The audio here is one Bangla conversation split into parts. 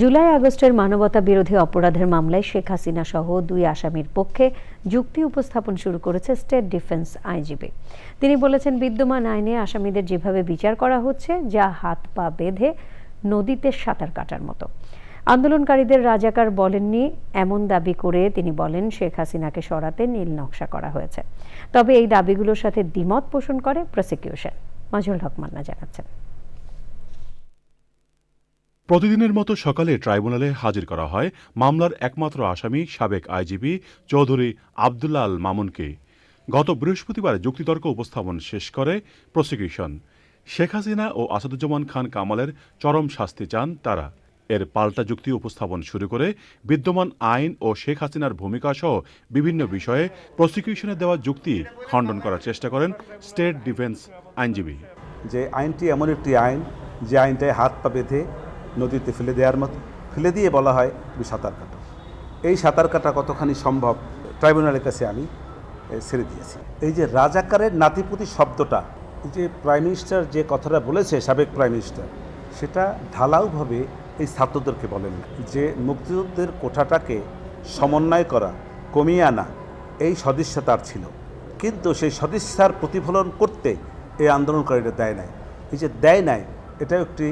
জুলাই আগস্টের মানবতা বিরোধী অপরাধের মামলায় শেখ হাসিনা সহ দুই আসামির পক্ষে যুক্তি উপস্থাপন শুরু করেছে স্টেট ডিফেন্স আইজিবি তিনি বলেছেন, বিদ্যমান আইনে আসামিদের যেভাবে বিচার করা হচ্ছে, যা হাত পা বেঁধে নদীতে সাঁতার কাটার মতো। আন্দোলনকারীদের রাজাকার বলেননি, এমন দাবি করে তিনি বলেন, শেখ হাসিনাকে সরাতে নীল নকশা করা হয়েছে। তবে এই দাবিগুলোর সাথে দ্বিমত পোষণ করে প্রসিকিউশন মাজুল হক মান্না জানাচ্ছেন। প্রতিদিনের মতো সকালে ট্রাইব্যুনালে হাজির করা হয় মামলার একমাত্র আসামি সাবেক আইজিপি চৌধুরী আবদুল্লাহ আল মামুনকে। গত বৃহস্পতিবার যুক্তিতর্ক উপস্থাপন শেষ করে প্রসিকিউশন। শেখ হাসিনা ও আসাদুজ্জামান খান কামালের চরম শাস্তি চান তারা। এর পাল্টা যুক্তি উপস্থাপন শুরু করে বিদ্যমান আইন ও শেখ হাসিনার ভূমিকা সহ বিভিন্ন বিষয়ে প্রসিকিউশনে দেওয়া যুক্তি খণ্ডন করার চেষ্টা করেন স্টেট ডিফেন্স আইনজীবী। যে আইনটি এমন একটি আইন, যে আইনটায় হাত পা বেঁধে নদীতে ফেলে দেওয়ার মতো, ফেলে দিয়ে বলা হয় তুমি সাঁতার কাটো। এই সাঁতার কাটা কতখানি সম্ভব ট্রাইব্যুনালের কাছে আমি ছেড়ে দিয়েছি। এই যে রাজাকারের নাতিপুতি শব্দটা যে প্রাইম মিনিস্টার যে কথাটা বলেছে, সাবেক প্রাইম মিনিস্টার, সেটা ঢালাওভাবে এই ছাত্রদেরকে বলেন। যে মুক্তিযুদ্ধের কোঠাটাকে সমন্বয় করা, কমিয়ে আনা, এই সদিচ্ছা তার ছিল। কিন্তু সেই সদিচ্ছার প্রতিফলন করতে এই আন্দোলনকারীরা দেয় নাই। এই যে দেয় নাই, এটাও একটি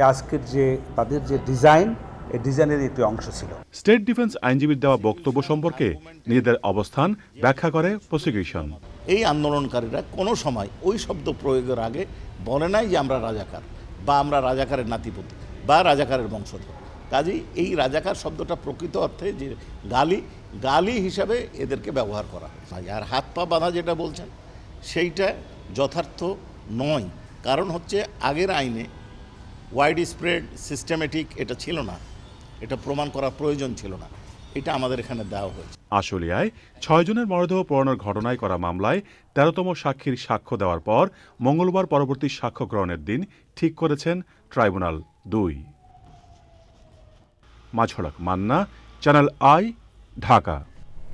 আজকের যে তাদের যে ডিজাইন এই ডিজাইনের একটি অংশ ছিল। স্টেট ডিফেন্স আইনজীবীর দেওয়া বক্তব্য সম্পর্কে নিজেদের অবস্থান ব্যাখ্যা করে প্রসিকিউশন। এই আন্দোলনকারীরা কোনো সময় ওই শব্দ প্রয়োগের আগে বলে নাই যে আমরা রাজাকার বা আমরা রাজাকারের নাতিপতি বা রাজাকারের বংশধর। কাজেই এই রাজাকার শব্দটা প্রকৃত অর্থে যে গালি গালি হিসাবে এদেরকে ব্যবহার করা হয়। আর হাত পা বাঁধা যেটা বলছেন সেইটা যথার্থ নয়। কারণ হচ্ছে আগের আইনে ওয়াইড স্প্রেড সিস্টেমেটিক এটা ছিল না। এটা প্রমাণ করার প্রয়োজন ছিল না। এটা আমাদের এখানে দেওয়া হয়েছে। আশুলিয়ায় ছয়জনের মরদেহ পোড়ানোর ঘটনায় করা মামলায় তেরোতম সাক্ষীর সাক্ষ্য দেওয়ার পর মঙ্গলবার পরবর্তী সাক্ষ্য গ্রহণের দিন ঠিক করেছেন ট্রাইব্যুনাল দুই। মাঝড়ক মান্না, চ্যানেল আই, ঢাকা।